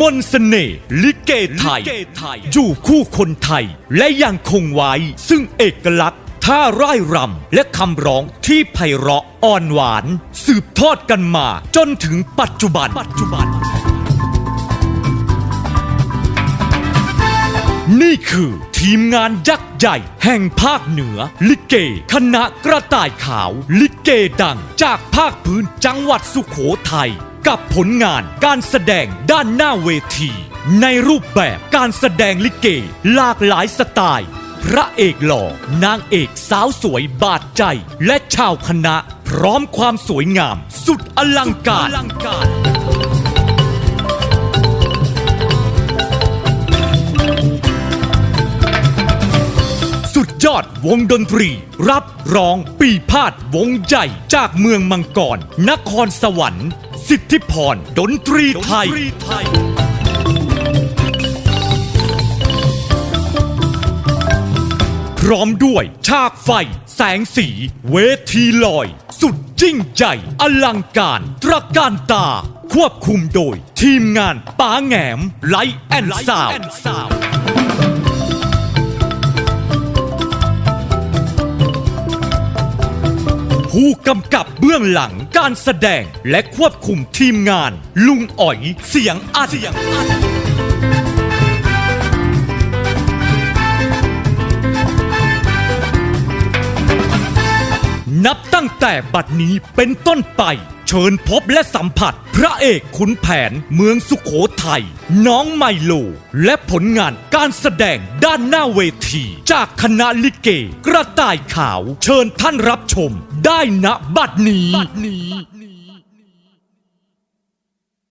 มนต์เสน่ห์ลิเกไทย อยู่คู่คนไทย และยังคงไว้ซึ่งเอกลักษณ์ท่าร่ายรำและคำร้องที่ไพเราะอ่อนหวาน สืบทอดกันมาจนถึงปัจจุบันปัจจุบัน นี่คือทีมงานยักษ์ใหญ่แห่งภาคเหนือ ลิเก คณะกระต่ายขาว ลิเกดังจากภาคพื้นจังหวัดสุขโขทัย กับผลงานการแสดงด้านหน้าเวที ในรูปแบบการแสดงลิเก หลากหลายสไตล์ พระเอกหล่อนางเอกสาวสวยบาดใจ และชาวคณะ พร้อมความสวยงาม สุดอลังการ สุดยอดวงดนตรี รับรองปีพาดวงใหญ่จากเมืองมังกร นครสวรรค์ สิทธิพรดนตรีไทย พร้อมด้วยฉากไฟ แสงสี เวทีลอย สุดยิ่งใหญ่ อลังการ ตระการตา ควบคุมโดย ทีมงานป๋าแหงมไลท์แอนด์ซาวผู้กำกับเบื้องหลัง การแสดงและควบคุมทีมงาน ลุงอ๋อยเสียงอัด นับตั้งแต่บัดนี้เป็นต้นไป เชิญพบและสัมผัส พระเอกขุนแผนเมืองสุขโขทัยน้องไมโล และผลงานการแสดงด้านหน้าเวที จากคณะลิเก กระต่ายขาว เชิญท่านรับชม ได้ณบัดนี้